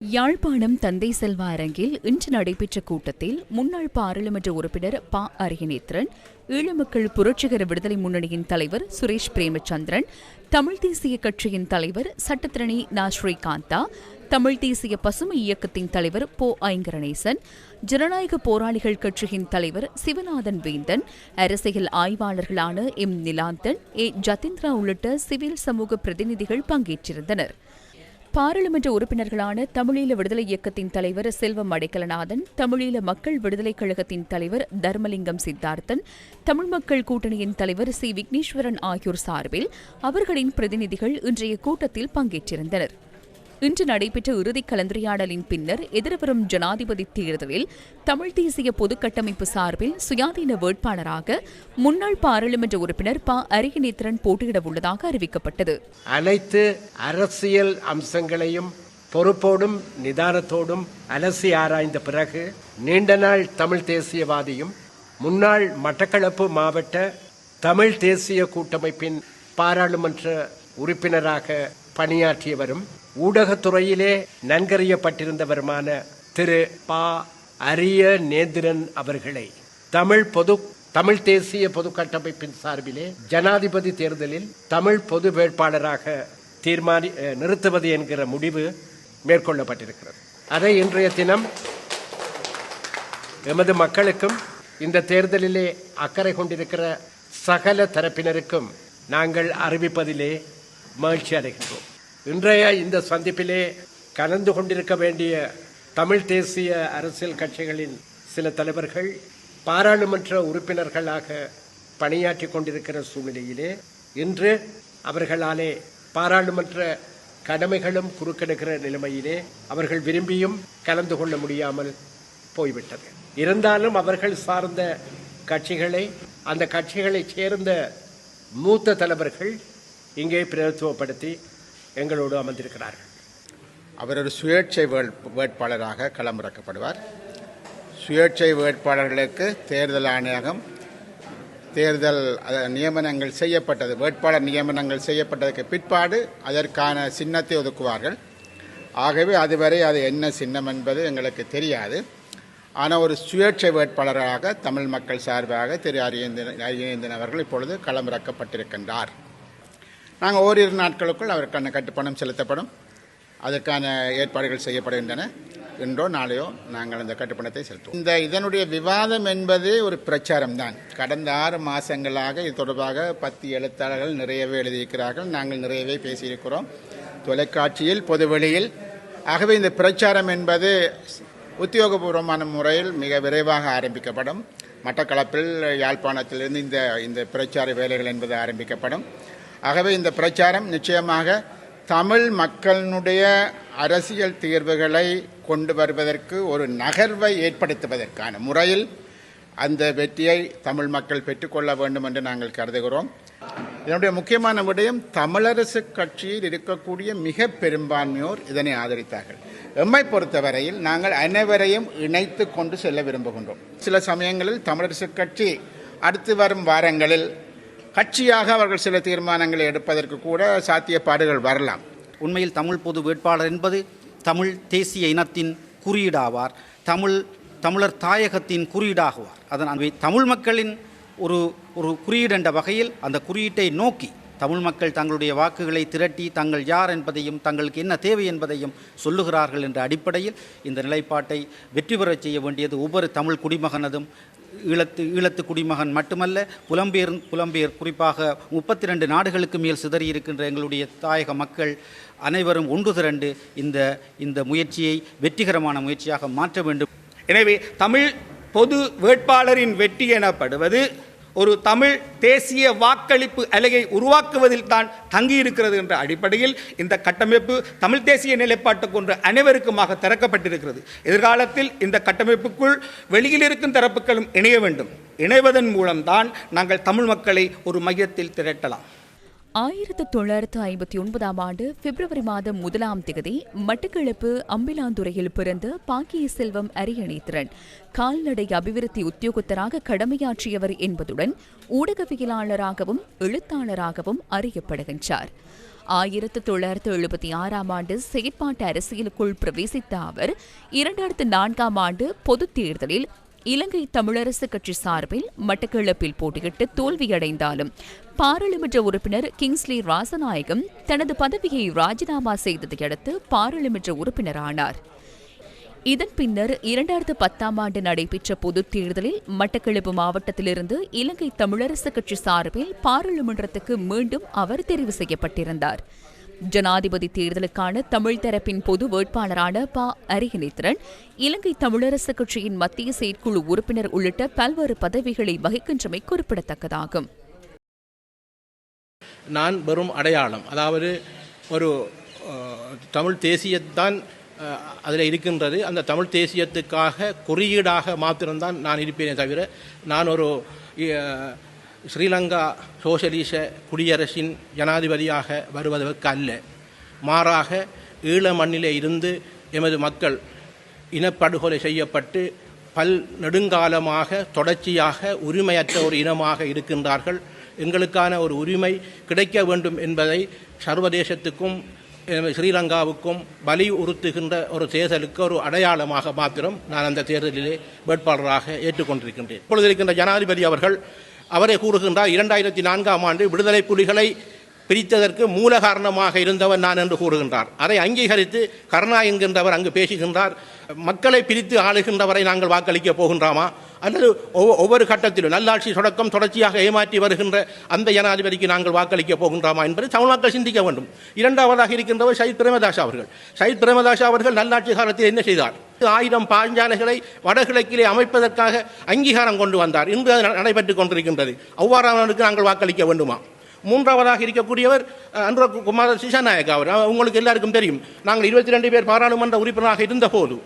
யாழ்ப்பாணம் தந்தை செல்வா அரங்கில் இன்று நடைபெற்ற கூட்டத்தில் முன்னாள் பாராளுமன்ற உறுப்பினர் ப அரியநேத்திரன் ஈழமக்கள் புரட்சிகர விடுதலை முன்னணியின் தலைவர் சுரேஷ் பிரேமச்சந்திரன் தமிழ் தேசிய கட்சியின் தலைவர் சட்டத்திரணி நா. ஸ்ரீகாந்தா தமிழ் தேசிய பசுமை இயக்கத்தின் தலைவர் போ. ஐங்கரணேசன் ஜனநாயக போராளிகள் கட்சியின் தலைவர் சிவநாதன் வேந்தன் அரசியல் ஆய்வாளர்களான எம். நிலாந்தன் ஏ. ஜதீந்திரா உள்ளிட்ட சிவில் சமூக பிரதிநிதிகள் பங்கேற்றிருந்தனர். பாராளுமன்ற உறுப்பினர்களான தமிழீழ விடுதலை இயக்கத்தின் தலைவர் செல்வம் அடைக்கலநாதன் தமிழீழ மக்கள் விடுதலைக் கழகத்தின் தலைவர் தர்மலிங்கம் சித்தார்த்தன் தமிழ் மக்கள் கூட்டணியின் தலைவர் சி விக்னேஸ்வரன் ஆகியோர் சார்பில் அவர்களின் பிரதிநிதிகள் இன்றைய கூட்டத்தில் பங்கேற்றிருந்தனர். இன்று நடைபெற்ற இறுதிக் கலந்துரையாடலின் பின்னர் எதிர்வரும் ஜனாதிபதி தேர்தலில் தமிழ் தேசிய பொதுக்கட்டமைப்பு சார்பில் சுயாதீன வேட்பாளராக முன்னாள் பாராளுமன்ற உறுப்பினர் ப. அரியநேத்திரன் போட்டியிட உள்ளதாக அறிவிக்கப்பட்டது. அனைத்து அரசியல் அம்சங்களையும் பொறுப்போடும் நிதானத்தோடும் அலசி ஆராய்ந்த பிறகு நீண்ட நாள் தமிழ் தேசியவாதியும் முன்னாள் மட்டக்களப்பு மாவட்ட தமிழ் தேசிய கூட்டமைப்பின் பாராளுமன்ற உறுப்பினராக பணியாற்றியவரும் ஊடகத்துறையிலே நன்கறியப்பட்டிருந்தவருமான திரு ப. அரிய நேந்திரன் அவர்களை தமிழ் பொது தமிழ் தேசிய பொது கட்டமைப்பின் சார்பிலே ஜனாதிபதி தேர்தலில் தமிழ் பொது வேட்பாளராக தீர்மானி நிறுத்துவது என்கிற முடிவு மேற்கொள்ளப்பட்டிருக்கிறது. அதை இன்றைய தினம் எமது மக்களுக்கும் இந்த தேர்தலிலே அக்கறை கொண்டிருக்கிற சகல தரப்பினருக்கும் நாங்கள் அறிவிப்பதிலே மகிழ்ச்சி அடைகின்றோம். இன்றைய இந்த சந்திப்பிலே கலந்து கொண்டிருக்க வேண்டிய தமிழ் தேசிய அரசியல் கட்சிகளின் சில தலைவர்கள் பாராளுமன்ற உறுப்பினர்களாக பணியாற்றி கொண்டிருக்கிற சூழ்நிலையிலே இன்று அவர்களாலே பாராளுமன்ற கடமைகளும் குறுக்கெடுக்கிற நிலைமையிலே அவர்கள் விரும்பியும் கலந்து கொள்ள முடியாமல் போய்விட்டது. இருந்தாலும் அவர்கள் சார்ந்த கட்சிகளை அந்த கட்சிகளைச் சேர்ந்த மூத்த தலைவர்கள் இங்கே பிரதித்துவப்படுத்தி எங்களோடு அமர்ந்திருக்கிறார்கள். அவர் ஒரு சுயேட்சை வேட்பாளராக களமிறக்கப்படுவார். சுயேட்சை வேட்பாளர்களுக்கு தேர்தல் ஆணையகம் தேர்தல் நியமனங்கள் செய்யப்பட்டது வேட்பாளர் நியமனங்கள் செய்யப்பட்டதற்கு பிற்பாடு அதற்கான சின்னத்தை ஒதுக்குவார்கள். ஆகவே அதுவரை அது என்ன சின்னம் என்பது எங்களுக்கு தெரியாது. ஆனால் ஒரு சுயேட்சை வேட்பாளராக தமிழ் மக்கள் சார்பாக திரு அரியந்தன் அரியந்தன் அவர்கள் இப்பொழுது களமிறக்கப்பட்டிருக்கின்றார். நாங்கள் ஓரிரு நாட்களுக்குள் அவருக்கான கட்டுப்பணம் செலுத்தப்படும். அதற்கான ஏற்பாடுகள் செய்யப்படுகின்றன. இன்றோ நாளையோ நாங்கள் அந்த கட்டுப்பணத்தை செலுத்துவோம். இந்த இதனுடைய விவாதம் என்பது ஒரு பிரச்சாரம் தான் கடந்த ஆறு மாதங்களாக இது தொடர்பாக பத்து எழுத்தாளர்கள் நிறையவே எழுதியிருக்கிறார்கள். நாங்கள் நிறையவே பேசியிருக்கிறோம். தொலைக்காட்சியில் பொதுவெளியில் ஆகவே இந்த பிரச்சாரம் என்பது உத்தியோகபூர்வமான முறையில் மிக விரைவாக ஆரம்பிக்கப்படும். மட்டக்களப்பில் யாழ்ப்பாணத்திலிருந்து இந்த இந்த பிரச்சார வேலைகள் என்பது ஆரம்பிக்கப்படும். ஆகவே இந்த பிரச்சாரம் நிச்சயமாக தமிழ் மக்களினுடைய அரசியல் தீர்வுகளை கொண்டு வருவதற்கு ஒரு நகர்வை ஏற்படுத்துவதற்கான முறையில் அந்த வெற்றியை தமிழ் மக்கள் பெற்றுக்கொள்ள வேண்டும் என்று நாங்கள் கருதுகிறோம். இதனுடைய முக்கியமான விடயம் தமிழரசு கட்சியில் இருக்கக்கூடிய மிக பெரும்பான்மையோர் இதனை ஆதரித்தார்கள். எம்மை பொறுத்தவரையில் நாங்கள் அனைவரையும் இணைத்து கொண்டு செல்ல விரும்புகின்றோம். சில சமயங்களில் தமிழரசு கட்சி அடுத்து வரும் வாரங்களில் கட்சியாக அவர்கள் சில தீர்மானங்களை எடுப்பதற்கு கூட சாத்தியப்பாடுகள் வரலாம். உண்மையில் தமிழ் பொது வேட்பாளர் என்பது தமிழ் தேசிய இனத்தின் குறியீடாவார். தமிழ் தமிழர் தாயகத்தின் குறியீடாகுவார். அதன் தமிழ் மக்களின் ஒரு ஒரு குறியீடு என்ற வகையில் அந்த குறியீட்டை நோக்கி தமிழ் மக்கள் தங்களுடைய வாக்குகளை திரட்டி தங்கள் யார் என்பதையும் தங்களுக்கு என்ன தேவை என்பதையும் சொல்லுகிறார்கள் என்ற அடிப்படையில் இந்த நிலைப்பாட்டை வெற்றி பெறச் செய்ய வேண்டியது ஒவ்வொரு தமிழ் குடிமகனதும் ஈழத்து ஈழத்து குடிமகன் மட்டுமல்ல புலம்பெயர் புலம்பெயர் குறிப்பாக முப்பத்தி ரெண்டு நாடுகளுக்கு மேல் சிதறி இருக்கின்ற எங்களுடைய தாயக மக்கள் அனைவரும் ஒன்று திரண்டு இந்த இந்த முயற்சியை வெற்றிகரமான முயற்சியாக மாற்ற வேண்டும். எனவே தமிழ் பொது வேட்பாளரின் வெற்றி எனப்படுவது ஒரு தமிழ் தேசிய வாக்களிப்பு அலையை உருவாக்குவதில் தான் தங்கியிருக்கிறது என்ற அடிப்படையில் இந்த கட்டமைப்பு தமிழ் தேசிய நிலைப்பாட்டு கொன்று அனைவருக்குமாக திறக்கப்பட்டிருக்கிறது. எதிர்காலத்தில் இந்த கட்டமைப்புக்குள் வெளியில் இருக்கும் தரப்புகளும் இணைய வேண்டும். இணைவதன் மூலம்தான் நாங்கள் தமிழ் மக்களை ஒரு மையத்தில் திரட்டலாம். ஆயிரத்து தொள்ளாயிரத்து ஐம்பத்தி ஒன்பதாம் ஆண்டு பிப்ரவரி மாதம் முதலாம் திகதி மட்டக்களப்பு அம்பிலாந்துறையில் பிறந்த பாக்கிய செல்வம் அரியநேத்திரன் கால்நடை அபிவிருத்தி உத்தியோகத்தராக கடமையாற்றியவர் என்பதுடன் ஊடகவியலாளராகவும் எழுத்தாளராகவும் அறியப்படுகின்றார். ஆயிரத்து தொள்ளாயிரத்து எழுபத்தி ஆறாம் ஆண்டு செயற்பாட்டு அரசியலுக்குள் பிரவேசித்த அவர் இரண்டாயிரத்து நான்காம் ஆண்டு பொதுத் தேர்தலில் இலங்கை தமிழரசு கட்சி சார்பில் மட்டக்களப்பில் போட்டியிட்டு தோல்வியடைந்தாலும் பாராளுமன்ற உறுப்பினர் கிங்ஸ்லி ராசநாயகம் தனது பதவியை ராஜினாமா செய்ததையடுத்து பாராளுமன்ற உறுப்பினரானார். இதன் பின்னர் இரண்டாயிரத்து பத்தாம் ஆண்டு நடைபெற்ற பொதுத் தேர்தலில் மட்டக்களப்பு மாவட்டத்திலிருந்து இலங்கை தமிழரசு கட்சி சார்பில் பாராளுமன்றத்துக்கு மீண்டும் அவர் தெரிவு செய்யப்பட்டிருந்தார். ஜனாதிபதி தேர்தலுக்கான தமிழ் தரப்பின் பொது வேட்பாளரான ப. அரிகநேத்திரன் இலங்கை தமிழரசு கட்சியின் மத்திய செயற்குழு உறுப்பினர் உள்ளிட்ட பல்வேறு பதவிகளை வகிக்கின்றமை குறிப்பிடத்தக்கதாகும். நான் வெறும் அடையாளம் அதாவது ஒரு தமிழ் தேசியத்தான் அதில் இருக்கின்றது. அந்த தமிழ் தேசியத்துக்காக குறியீடாக மாத்திரம்தான் நான் இருப்பேனே தவிர நான் ஒரு ஸ்ரீலங்கா சோசலிச குடியரசின் ஜனாதிபதியாக வருவதற்கு அல்ல. மாறாக ஈழ மண்ணிலே இருந்து எமது மக்கள் இனப்படுகொலை செய்யப்பட்டு பல் நெடுங்காலமாக தொடர்ச்சியாக உரிமையற்ற ஒரு இனமாக இருக்கின்றார்கள். எங்களுக்கான ஒரு உரிமை கிடைக்க வேண்டும் என்பதை சர்வதேசத்துக்கும் ஸ்ரீலங்காவுக்கும் வலியுறுத்துகின்ற ஒரு தேர்தலுக்கு ஒரு அடையாளமாக மாத்திரம் நான் அந்த தேர்தலிலே வேட்பாளராக ஏற்றுக்கொண்டிருக்கின்றேன். இப்பொழுது இருக்கின்ற ஜனாதிபதி அவர்கள் அவரே கூறுகின்றார் இரண்டாயிரத்தி நான்காம் ஆண்டு விடுதலை புலிகளை பிரித்ததற்கு மூல காரணமாக இருந்தவர் நான் என்று கூறுகின்றார். அதை அங்கீகரித்து கருணா என்கின்றவர் அங்கு பேசுகின்றார். மக்களை பிரித்து ஆளுகின்றவரை நாங்கள் வாக்களிக்க போகின்றாமா? அல்லது ஒவ்வொ- ஒவ்வொரு கட்டத்திலும் நல்லாட்சி தொடக்கம் தொடர்ச்சியாக ஏமாற்றி வருகின்ற அந்த ஜனாதிபதிக்கு நாங்கள் வாக்களிக்க போகின்றாமா என்பதை தமிழ் மக்கள் சிந்திக்க வேண்டும். இரண்டாவதாக இருக்கின்றவர் சயித் பிரேமதாஸ் அவர்கள். சயித் பிரேமதாஸ் அவர்கள் நல்லாட்சி காலத்தில் என்ன செய்தார்? ஆயிரம் பாஞ்சாலைகளை வடகிழக்கிலே அமைப்பதற்காக அங்கீகாரம் கொண்டு வந்தார். இன்று அது நடைபெற்றுக் கொண்டிருக்கின்றது. அவ்வாறானவருக்கு நாங்கள் வாக்களிக்க வேண்டுமா? மூன்றாவதாக இருக்கக்கூடியவர் அஹ், குமார சிசாநாயக் அவர். உங்களுக்கு எல்லாருக்கும் தெரியும். நாங்கள் இருபத்தி ரெண்டு பேர் பாராளுமன்ற உறுப்பினராக இருந்தபோது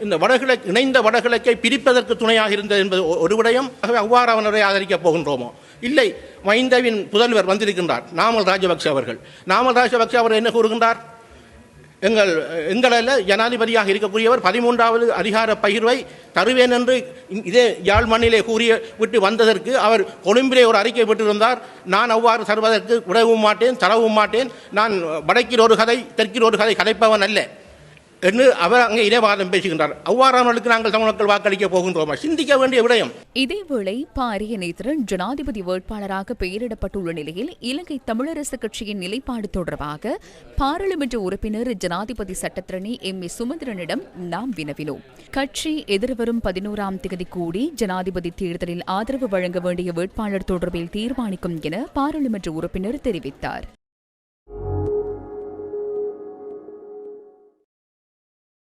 இந்த வடகிழக்கு இணைந்த வடகிழக்கை பிரிப்பதற்கு துணையாக இருந்தது என்பது ஒரு விடயம். அவ்வாறு அவனரை ஆதரிக்கப் போகின்றோமோ? இல்லை. மைந்தவின் புதல்வர் வந்திருக்கின்றார். நாமல் ராஜபக்ஷ அவர்கள். நாமல் ராஜபக்ஷ அவர் என்ன கூறுகின்றார்? எங்கள் எங்களில் ஜனாதிபதியாக இருக்கக்கூடியவர் பதிமூன்றாவது அதிகார பகிர்வை தருவேன் என்று இதே யாழ் மண்ணிலே கூறிய விட்டு வந்ததற்கு அவர் கொழும்பிலே ஒரு அறிக்கை விட்டிருந்தார். நான் அவ்வாறு தருவதற்கு விடவும் மாட்டேன் தரவும் மாட்டேன். நான் வடக்கில் ஒரு கதை தெற்கில் ஒரு கதை கதைப்பவன் அல்ல. என்று அவர் அங்கே இனவாதம் பேசுகின்றார். அவ்வாறானவர்களுக்கு நாங்கள் தமிழ் மக்கள் வாக்களிக்க போகின்றோமா? சிந்திக்க வேண்டிய விடயம். இதேவேளை பாரிய நேத்திரன் ஜனாதிபதி வேட்பாளராக பெயரிடப்பட்டுள்ள நிலையில் இலங்கை தமிழரசு கட்சியின் நிலைப்பாடு தொடர்பாக பாராளுமன்ற உறுப்பினர் ஜனாதிபதி சட்டத்திரணி எம். ஏ. சுமந்திரனிடம் நாம் வினவினோம். கட்சி எதிர்வரும் பதினோராம் தேதி கூடி ஜனாதிபதி தேர்தலில் ஆதரவு வழங்க வேண்டிய வேட்பாளர் தொடர்பில் தீர்மானிக்கும் என பாராளுமன்ற உறுப்பினர் தெரிவித்தார்.